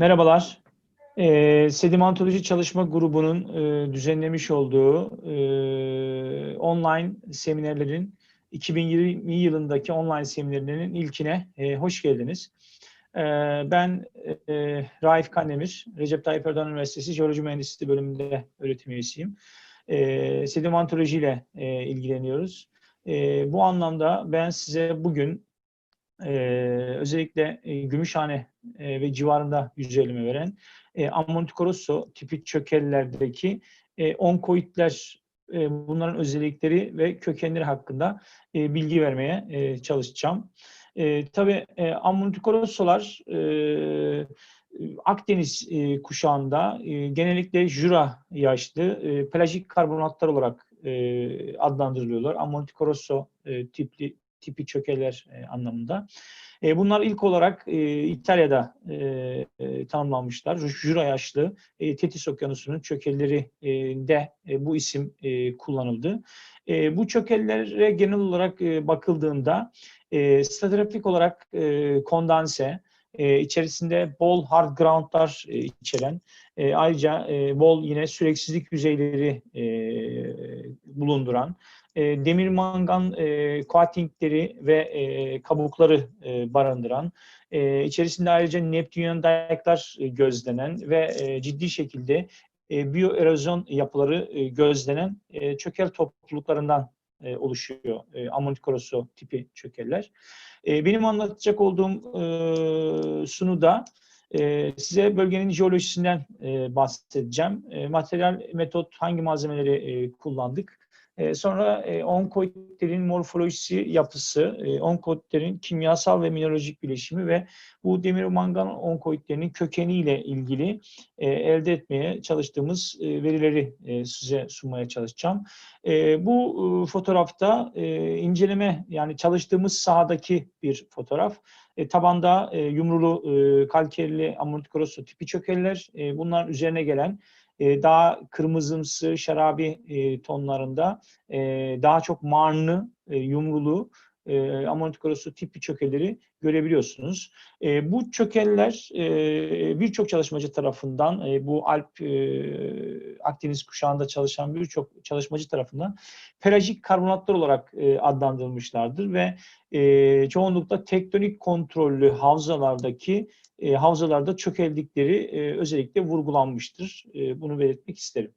Merhabalar. Ee, Sedimentoloji Çalışma Grubu'nun e, düzenlemiş olduğu e, online seminerlerin 2020 yılındaki online seminerlerinin ilkine e, hoş geldiniz. E, ben e, Raif Kandemir, Recep Tayyip Erdoğan Üniversitesi Jeoloji Mühendisliği bölümünde öğretim üyesiyim. E, sedimentoloji ile e, ilgileniyoruz. E, bu anlamda ben size bugün e, özellikle e, Gümüşhane e, ve civarında yüzeyleme veren e, Ammonticorosso tipi çökellerdeki e, onkoidler e, bunların özellikleri ve kökenleri hakkında e, bilgi vermeye e, çalışacağım. E, tabii e, Ammonticorosso'lar e, Akdeniz e, kuşağında e, genellikle jura yaşlı e, pelajik karbonatlar olarak e, adlandırılıyorlar. Ammonticorosso e, tipli tipi çökeler e, anlamında. E, bunlar ilk olarak e, İtalya'da e, tanımlanmışlar. Jura yaşlı Tetis Okyanusu'nun çökelleri e, bu isim kullanıldı. Bu çökellere genel olarak bakıldığında e, olarak e, kondanse, e, içerisinde bol hard groundlar e, içeren, e, ayrıca e, bol yine süreksizlik yüzeyleri e, bulunduran, e, demir mangan e, coatingleri ve e, kabukları e, barındıran, e, içerisinde ayrıca Neptunian dayaklar e, gözlenen ve e, ciddi şekilde e, biyoerozyon yapıları e, gözlenen e, çökel topluluklarından e, oluşuyor e, Ammonticorosso tipi çökeller. E, benim anlatacak olduğum e, sunuda e, size bölgenin jeolojisinden e, bahsedeceğim. E, materyal, metot, hangi malzemeleri e, kullandık, sonra e, onkoidlerin morfolojisi, yapısı, e, onkoidlerin kimyasal ve mineralojik bileşimi ve bu demir mangan onkoidlerinin kökeniyle ilgili e, elde etmeye çalıştığımız verileri size sunmaya çalışacağım. Bu fotoğrafta inceleme yani çalıştığımız sahadaki bir fotoğraf. Tabanda yumrulu kalkerli amortikorosu tipi çökeller. E, bunlar üzerine gelen e, daha kırmızımsı, şarabi e, tonlarında e, daha çok marnlı, e, yumrulu e, amortikorosu tipi çökeleri görebiliyorsunuz. E, bu çökeller e, birçok çalışmacı tarafından, e, bu Alp e, Akdeniz kuşağında çalışan birçok çalışmacı tarafından pelajik karbonatlar olarak e, adlandırılmışlardır ve e, çoğunlukla tektonik kontrollü havzalardaki e, havzalarda çökeldikleri e, özellikle vurgulanmıştır. E, bunu belirtmek isterim.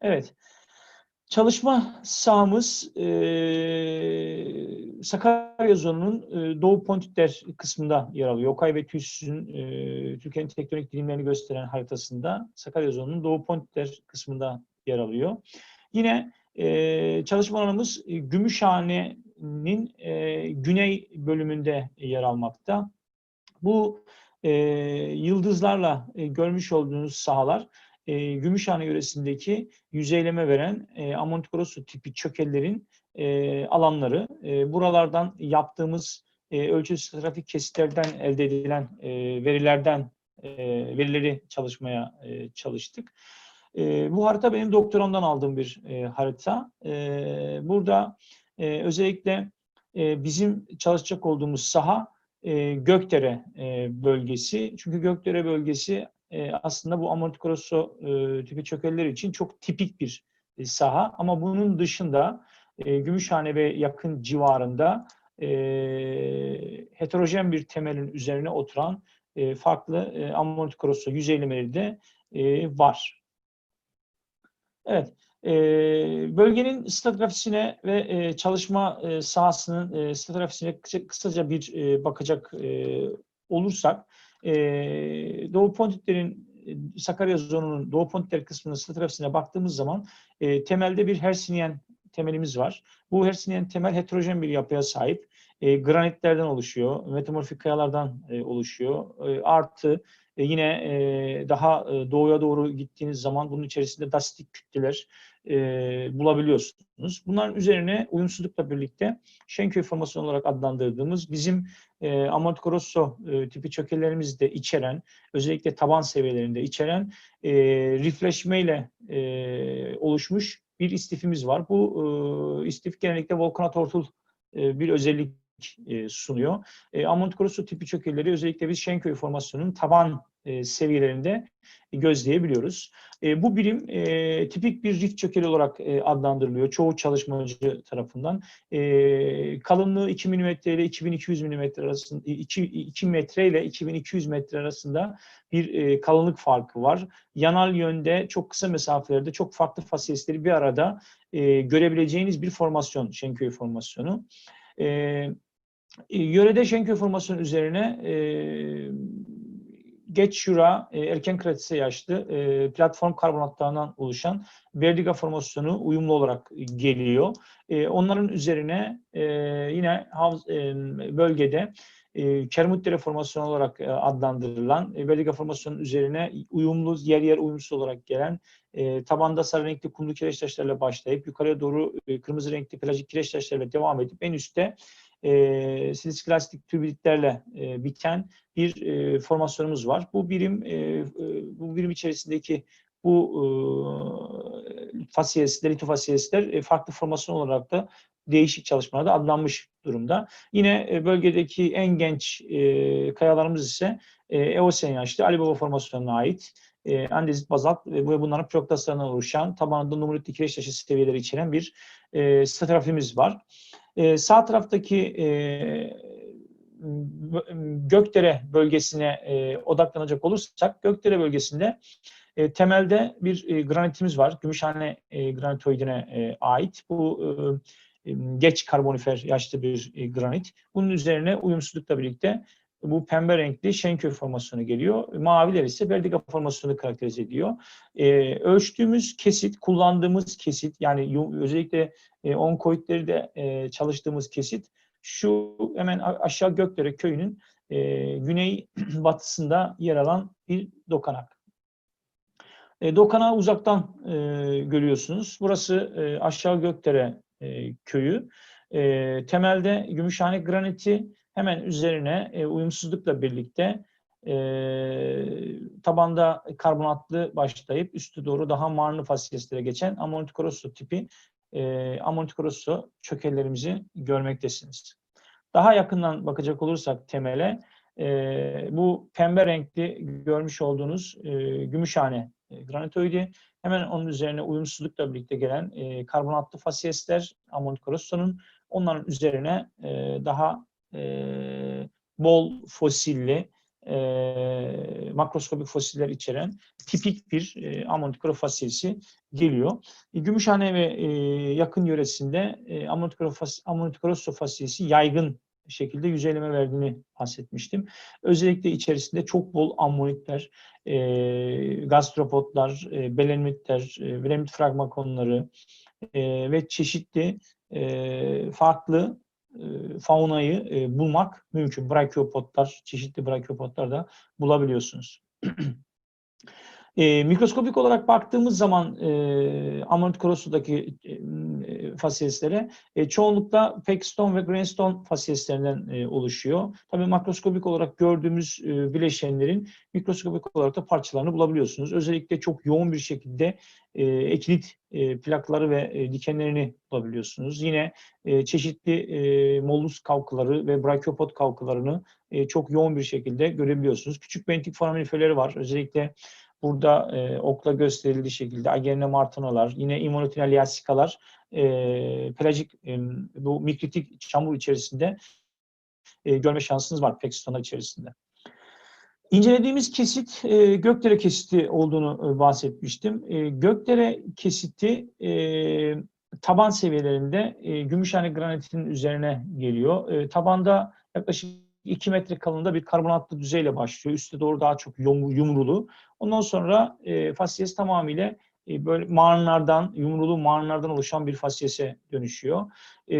Evet. Çalışma sahamız e, Sakarya zonunun e, Doğu Pontikler kısmında yer alıyor. Okay ve TÜS'ün e, Türkiye'nin tektonik dilimlerini gösteren haritasında Sakarya zonunun Doğu Pontikler kısmında yer alıyor. Yine e, çalışma alanımız e, Gümüşhane'nin e, güney bölümünde yer almakta. Bu e, yıldızlarla e, görmüş olduğunuz sahalar e, Gümüşhane yöresindeki yüzeyleme veren e, Ammonticorosso tipi çökellerin e, alanları. E, buralardan yaptığımız e, ölçü trafik kesitlerden elde edilen e, verilerden e, verileri çalışmaya e, çalıştık. E, bu harita benim doktoramdan aldığım bir e, harita. E, burada e, özellikle e, bizim çalışacak olduğumuz saha e, Gökdere e, bölgesi. Çünkü Gökdere bölgesi e, aslında bu amortikorosso e, tipi çökeller için çok tipik bir e, saha. Ama bunun dışında e, Gümüşhane ve yakın civarında e, heterojen bir temelin üzerine oturan farklı e, amortikorosso yüzeylemeleri de var. Evet. Bölgenin stratigrafisine ve çalışma sahasının e, stratigrafisine kısa, kısaca bir bakacak olursak, e, Doğu Pontiklerin Sakarya zonunun Doğu Pontikler kısmının stratigrafisine baktığımız zaman e, temelde bir Hersinyen temelimiz var. Bu Hersinyen temel heterojen bir yapıya sahip. E, granitlerden oluşuyor, metamorfik kayalardan e, oluşuyor. E, artı e, yine e, daha e, doğuya doğru gittiğiniz zaman bunun içerisinde dastik kütleler e, bulabiliyorsunuz. Bunların üzerine uyumsuzlukla birlikte Şenköy formasyon olarak adlandırdığımız bizim e, Amortikorosso e, tipi çökellerimizi de içeren, özellikle taban seviyelerinde içeren e, rifleşmeyle e, oluşmuş bir istifimiz var. Bu e, istif genellikle volkanat hortul e, bir özellik e, sunuyor. E, Ammontikorosso tipi çökelleri özellikle biz Şenköy formasyonunun taban e, seviyelerinde gözleyebiliyoruz. E, bu birim e, tipik bir rift çökeli olarak adlandırılıyor çoğu çalışmacı tarafından. Kalınlığı 2 mm ile 2200 mm arasında 2, 2 metre ile 2200 metre arasında bir kalınlık farkı var. Yanal yönde çok kısa mesafelerde çok farklı fasilitleri bir arada görebileceğiniz bir formasyon, Şenköy formasyonu. Yörede Şenköy formasyonu üzerine geç şura, e, erken kratise yaşlı e, platform karbonatlarından oluşan vertiga formasyonu uyumlu olarak geliyor. E, onların üzerine e, yine havz, e, bölgede e, Kermutdere formasyonu olarak e, adlandırılan e, vertiga formasyonun üzerine uyumlu, yer yer uyumsuz olarak gelen e, tabanda sarı renkli kumlu kireç taşlarıyla başlayıp yukarıya doğru e, kırmızı renkli plajik kireç taşlarıyla devam edip en üstte e, silisiklastik tübülitlerle e, biten bir e, formasyonumuz var. Bu birim e, e, bu birim içerisindeki bu e, fasiyesler, litofasiyesler e, farklı formasyon olarak da değişik çalışmalarda adlanmış durumda. Yine e, bölgedeki en genç e, kayalarımız ise e, Eosen yaşlı Ali Baba formasyonuna ait e, andezit bazalt ve bunların proktaslarından oluşan tabanında numaritli kireç taşı seviyeleri içeren bir e, stratigrafimiz var. E, sağ taraftaki e, Gökdere bölgesine e, odaklanacak olursak Gökdere bölgesinde e, temelde bir e, granitimiz var. Gümüşhane e, granitoidine e, ait. Bu e, geç karbonifer yaşlı bir e, granit. Bunun üzerine uyumsuzlukla birlikte bu pembe renkli Şenköy formasyonu geliyor. Maviler ise Vertiga formasyonu karakterize ediyor. E, ölçtüğümüz kesit, kullandığımız kesit yani özellikle e, onkoidleri de e, çalıştığımız kesit şu hemen aşağı Gökdere köyünün e, güney batısında yer alan bir dokanak. E, dokanağı uzaktan e, görüyorsunuz. Burası e, aşağı Gökdere e, köyü. E, temelde Gümüşhane graniti hemen üzerine e, uyumsuzlukla birlikte e, tabanda karbonatlı başlayıp üstü doğru daha marlı fasiyeslere geçen ammontikorosso tipi e, ammontikorosso çökellerimizi görmektesiniz. Daha yakından bakacak olursak temele e, bu pembe renkli görmüş olduğunuz e, gümüşhane e, granitoidi. Hemen onun üzerine uyumsuzlukla birlikte gelen e, karbonatlı fasiyesler ammontikorosso'nun onların üzerine e, daha bol fosilli e, makroskopik fosiller içeren tipik bir e, ammontikoro fasilyesi geliyor. E, Gümüşhane ve e, yakın yöresinde e, ammontikorosso fasilyesi yaygın şekilde yüzeyleme verdiğini bahsetmiştim. Özellikle içerisinde çok bol ammonitler, e, gastropodlar, e, belemnitler, e, belemnit fragmakonları e, ve çeşitli e, farklı faunayı e, bulmak mümkün. Brachiopodlar, çeşitli brachiopodlar da bulabiliyorsunuz. E, mikroskopik olarak baktığımız zaman e, Amonit Korossu'daki e, e, fasiyeslere e, çoğunlukla Pekstone ve Greenstone fasiyeslerinden e, oluşuyor. Tabii makroskopik olarak gördüğümüz e, bileşenlerin mikroskopik olarak da parçalarını bulabiliyorsunuz. Özellikle çok yoğun bir şekilde e, ekilit e, plakları ve e, dikenlerini bulabiliyorsunuz. Yine e, çeşitli e, mollus kavkıları ve brachiopod kavkılarını e, çok yoğun bir şekilde görebiliyorsunuz. Küçük bentik foraminiferleri var. Özellikle Burada e, okla gösterildiği şekilde Agerne martinolar, yine immonotinal yasikalar e, pelajik e, bu mikritik çamur içerisinde e, görme şansınız var Pexton'a içerisinde. İncelediğimiz kesit e, Gökdere kesiti olduğunu e, bahsetmiştim. E, Gökdere kesiti e, taban seviyelerinde e, Gümüşhane granitinin üzerine geliyor. E, tabanda yaklaşık 2 metre kalınlığında bir karbonatlı düzeyle başlıyor. Üste doğru daha çok yumrulu. Ondan sonra e, fasyes tamamıyla e, böyle mağarlardan, yumrulu mağarlardan oluşan bir fasyese dönüşüyor. E,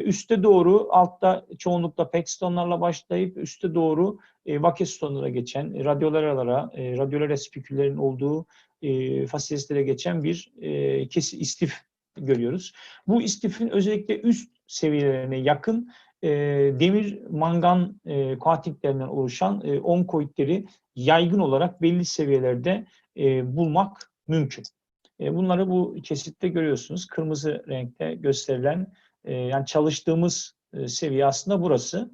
üste doğru, altta çoğunlukla pekstonlarla başlayıp üste doğru e, vakestonlara geçen, e, radyolaralara, e, radyolara spiküllerin olduğu e, fasyeslere geçen bir e, kesi istif görüyoruz. Bu istifin özellikle üst seviyelerine yakın e, demir mangan e, kuantiklerinden oluşan e, onkoidleri yaygın olarak belli seviyelerde e, bulmak mümkün. E, bunları bu kesitte görüyorsunuz. Kırmızı renkte gösterilen e, yani çalıştığımız e, seviye aslında burası.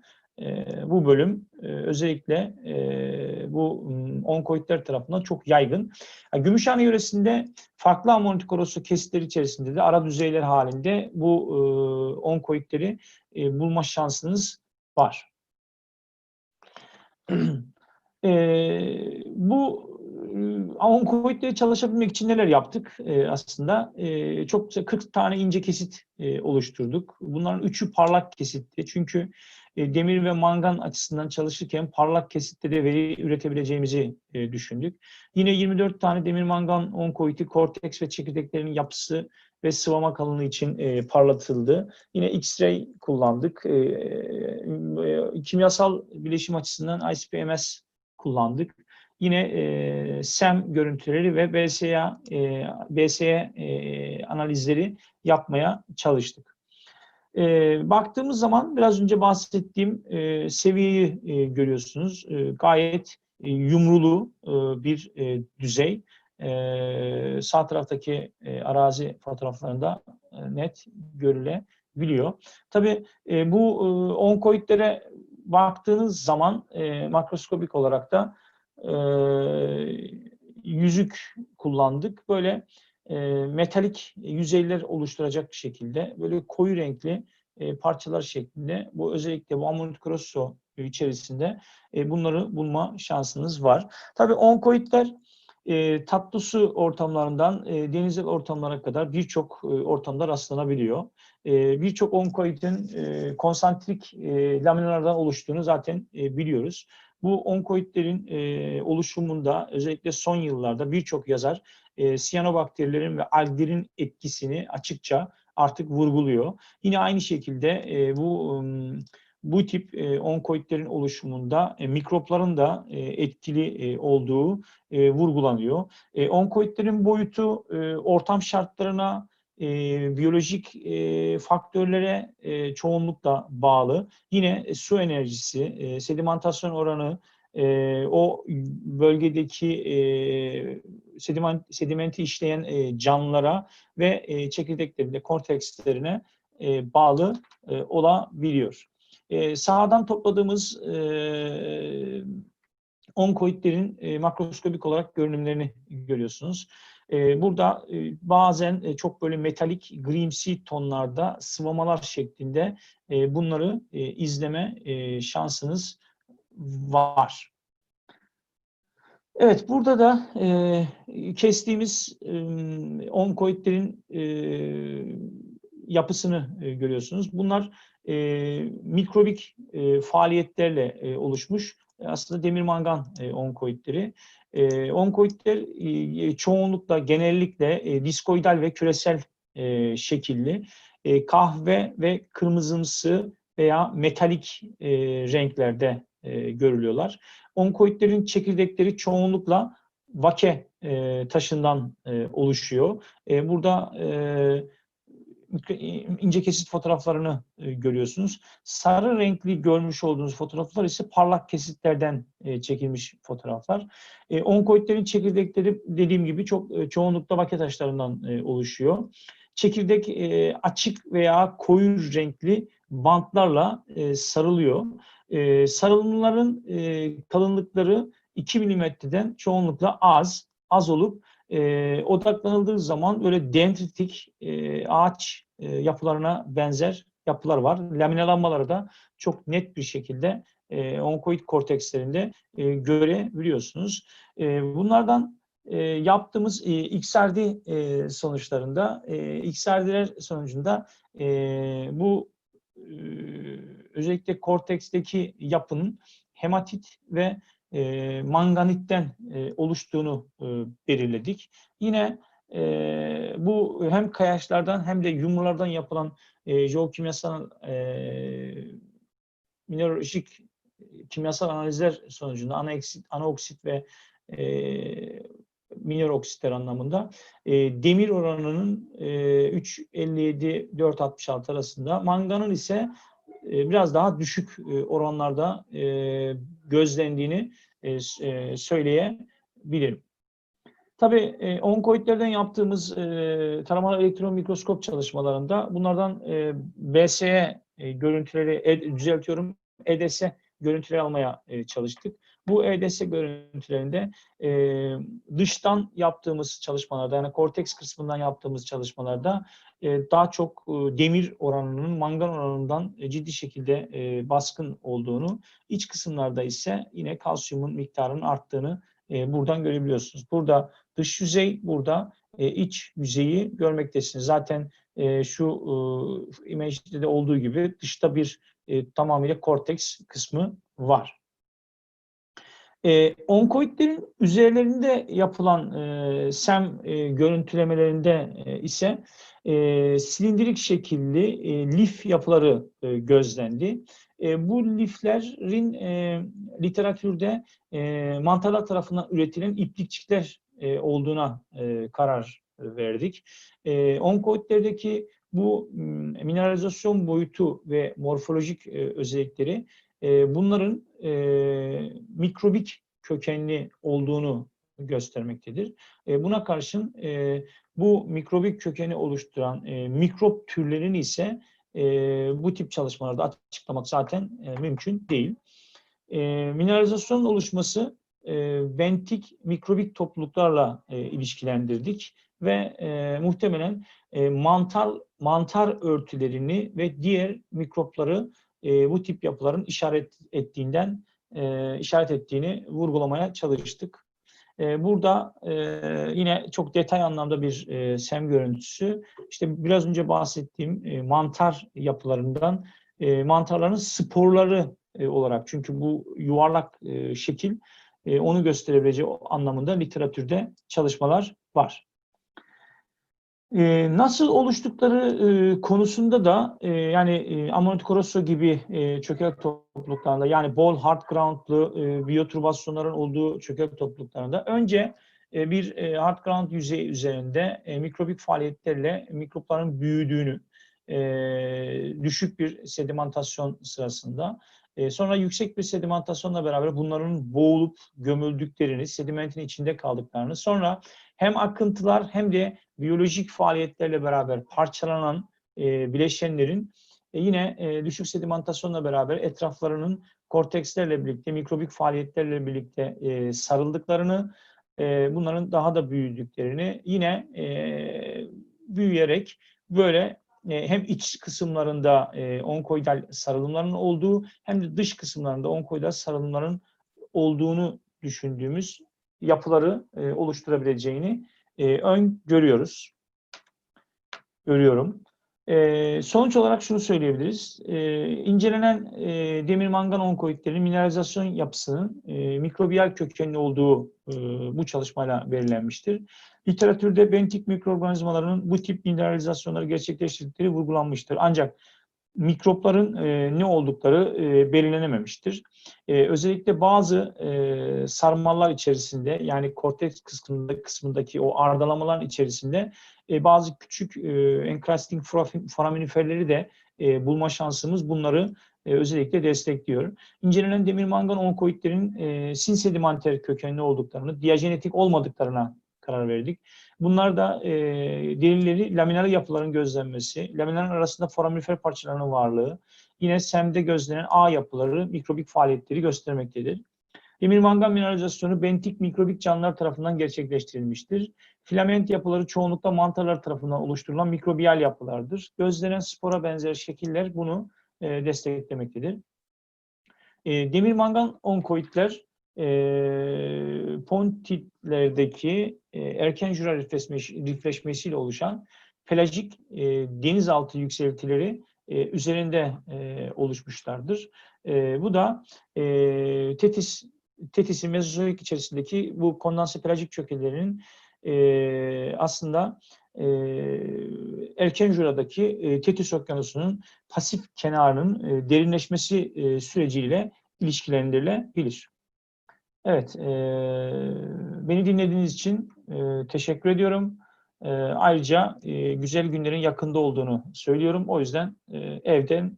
Bu bölüm özellikle bu m, onkoidler tarafından çok yaygın. Gümüşhane yöresinde farklı ammontikorosu kesitleri içerisinde de ara düzeyler halinde bu e, bulma şansınız var. bu e, onkoidleri çalışabilmek için neler yaptık e, aslında? E, çok güzel 40 tane ince kesit e, oluşturduk. Bunların üçü parlak kesitti. Çünkü e, demir ve mangan açısından çalışırken parlak kesitte de veri üretebileceğimizi e, düşündük. Yine 24 tane demir mangan onkoidi, korteks ve çekirdeklerinin yapısı ve sıvama kalınlığı için e, parlatıldı. Yine X-ray kullandık. E, e, kimyasal bileşim açısından ICP-MS kullandık. Yine e, SEM görüntüleri ve BSA, e, BSE e, analizleri yapmaya çalıştık. E, baktığımız zaman biraz önce bahsettiğim e, seviyeyi e, görüyorsunuz. E, gayet e, yumrulu e, bir e, düzey. E, sağ taraftaki e, arazi fotoğraflarında e, net görülebiliyor. Tabii e, bu e, onkoidlere baktığınız zaman e, makroskopik olarak da e, yüzük kullandık. Böyle e, metalik yüzeyler oluşturacak şekilde böyle koyu renkli e, parçalar şeklinde bu özellikle bu Ammonit Grosso içerisinde e, bunları bulma şansınız var. Tabii onkoidler e, tatlı su ortamlarından e, denizel ortamlara kadar birçok e, ortamda rastlanabiliyor. E, birçok onkoidin e, konsantrik e, laminalardan oluştuğunu zaten e, biliyoruz. Bu onkoidlerin e, oluşumunda özellikle son yıllarda birçok yazar e, siyanobakterilerin ve alglerin etkisini açıkça artık vurguluyor. Yine aynı şekilde e, bu bu tip e, onkoidlerin oluşumunda e, mikropların da e, etkili e, olduğu e, vurgulanıyor. E, onkoidlerin boyutu e, ortam şartlarına, e, biyolojik e, faktörlere e, çoğunlukla bağlı. Yine e, su enerjisi, e, sedimentasyon oranı, e, o bölgedeki e, sediment, sedimenti işleyen e, canlılara ve e, çekirdeklerinde, kortekslerine e, bağlı e, olabiliyor. E, sahadan topladığımız e, onkoidlerin e, makroskopik olarak görünümlerini görüyorsunuz. E, burada e, bazen e, çok böyle metalik grimsi tonlarda sıvamalar şeklinde e, bunları izleme şansınız var. Evet, burada da e, kestiğimiz e, onkoidlerin e, yapısını e, görüyorsunuz. Bunlar e, mikrobik e, faaliyetlerle e, oluşmuş aslında demir mangan e, onkoidleri. E, onkoidler çoğunlukla genellikle e, diskoidal ve küresel e, şekilli e, kahve ve kırmızımsı veya metalik renklerde görülüyorlar. Onkoidlerin çekirdekleri çoğunlukla vake taşından oluşuyor. Burada e, ince kesit fotoğraflarını e, görüyorsunuz. Sarı renkli görmüş olduğunuz fotoğraflar ise parlak kesitlerden e, çekilmiş fotoğraflar. E, onkoidlerin çekirdekleri dediğim gibi çok e, çoğunlukla vake taşlarından e, oluşuyor. Çekirdek e, açık veya koyu renkli bantlarla e, sarılıyor. E, sarılımların e, kalınlıkları 2 milimetreden çoğunlukla az, az olup e, odaklanıldığı zaman böyle dendritik e, ağaç e, yapılarına benzer yapılar var. Laminalanmaları da çok net bir şekilde e, onkoid kortekslerinde e, görebiliyorsunuz. E, bunlardan e, yaptığımız e, XRD e, sonuçlarında, e, XRD'ler sonucunda e, bu e, özellikle korteksteki yapının hematit ve e, manganitten e, oluştuğunu e, belirledik. Yine e, bu hem kayaçlardan hem de yumrulardan yapılan e, jeokimyasal e, mineralojik kimyasal analizler sonucunda ana, eksit, ana oksit ve e, minor oksitler anlamında e, demir oranının e, 3.57-4.66 arasında, manganın ise e, biraz daha düşük e, oranlarda e, gözlendiğini söyleyebilirim. Tabii onkoidlerden yaptığımız taramalı elektron mikroskop çalışmalarında bunlardan BSE görüntüleri düzeltiyorum EDS görüntüleri almaya e, çalıştık. Bu EDS görüntülerinde e, dıştan yaptığımız çalışmalarda yani korteks kısmından yaptığımız çalışmalarda e, daha çok e, demir oranının mangan oranından e, ciddi şekilde e, baskın olduğunu, iç kısımlarda ise yine kalsiyumun miktarının arttığını e, buradan görebiliyorsunuz. Burada dış yüzey, burada e, iç yüzeyi görmektesiniz. Zaten e, şu e, image'de de olduğu gibi dışta bir e, tamamıyla korteks kısmı var. E, onkoidlerin üzerlerinde yapılan e, SEM e, görüntülemelerinde e, ise e, silindirik şekilli e, lif yapıları e, gözlendi. E, bu liflerin e, literatürde e, mantarlar tarafından üretilen iplikçikler e, olduğuna e, karar verdik. E, onkoidlerdeki bu mineralizasyon boyutu ve morfolojik e, özellikleri e, bunların e, mikrobik kökenli olduğunu göstermektedir. E, buna karşın e, bu mikrobik kökeni oluşturan e, mikrop türlerini ise e, bu tip çalışmalarda açıklamak zaten e, mümkün değil. E, mineralizasyonun oluşması e, ventik mikrobik topluluklarla e, ilişkilendirdik ve e, muhtemelen e, mantar mantar örtülerini ve diğer mikropları e, bu tip yapıların işaret ettiğinden e, işaret ettiğini vurgulamaya çalıştık. E, burada e, yine çok detay anlamda bir e, sem görüntüsü. İşte biraz önce bahsettiğim e, mantar yapılarından e, mantarların sporları e, olarak çünkü bu yuvarlak e, şekil e, onu gösterebileceği anlamında literatürde çalışmalar var. E, nasıl oluştukları e, konusunda da e, yani e, Ammonite gibi e, çökelek topluluklarında yani bol hard groundlu e, biyoturbasyonların olduğu çökelek topluluklarında önce e, bir e, hard ground yüzeyi üzerinde e, mikrobik faaliyetlerle mikropların büyüdüğünü e, düşük bir sedimentasyon sırasında e, sonra yüksek bir sedimentasyonla beraber bunların boğulup gömüldüklerini, sedimentin içinde kaldıklarını, sonra hem akıntılar hem de biyolojik faaliyetlerle beraber parçalanan e, bileşenlerin e, yine e, düşük sedimentasyonla beraber etraflarının kortekslerle birlikte, mikrobik faaliyetlerle birlikte e, sarıldıklarını, e, bunların daha da büyüdüklerini, yine e, büyüyerek böyle e, hem iç kısımlarında e, onkoidal sarılımların olduğu hem de dış kısımlarında onkoidal sarılımların olduğunu düşündüğümüz yapıları e, oluşturabileceğini e, ön görüyoruz. Görüyorum. E, sonuç olarak şunu söyleyebiliriz. E, incelenen e, demir mangan onkoidlerin mineralizasyon yapısının e, mikrobiyal kökenli olduğu e, bu çalışmayla belirlenmiştir. Literatürde bentik mikroorganizmaların bu tip mineralizasyonları gerçekleştirdikleri vurgulanmıştır. Ancak mikropların e, ne oldukları e, belirlenememiştir. E, özellikle bazı e, sarmallar içerisinde yani korteks kısmında, kısmındaki o ardalamaların içerisinde e, bazı küçük e, encrusting foraminiferleri de e, bulma şansımız bunları e, özellikle destekliyor. İncelenen demir mangan onkoidlerin e, sin sedimenter kökenli olduklarını, diajenetik olmadıklarına karar verdik. Bunlar da e, delilleri laminar yapıların gözlenmesi, laminarın arasında foraminifer parçalarının varlığı, yine SEM'de gözlenen A yapıları, mikrobik faaliyetleri göstermektedir. Demir mangan mineralizasyonu bentik mikrobik canlılar tarafından gerçekleştirilmiştir. Filament yapıları çoğunlukla mantarlar tarafından oluşturulan mikrobiyal yapılardır. Gözlenen spora benzer şekiller bunu e, desteklemektedir. E, demir mangan onkoidler e, pontitlerdeki e, erken jura rifleşmesiyle oluşan pelajik e, denizaltı yükseltileri e, üzerinde e, oluşmuşlardır. E, bu da e, Tetis Tetis'in Mezozoik içerisindeki bu kondanse pelajik çökellerinin e, aslında e, erken juradaki e, Tetis Okyanusu'nun pasif kenarının e, derinleşmesi e, süreciyle ilişkilendirilebilir. Evet, e, beni dinlediğiniz için e, teşekkür ediyorum. E, ayrıca e, güzel günlerin yakında olduğunu söylüyorum. O yüzden e, evden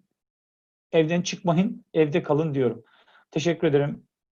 evden çıkmayın, evde kalın diyorum. Teşekkür ederim.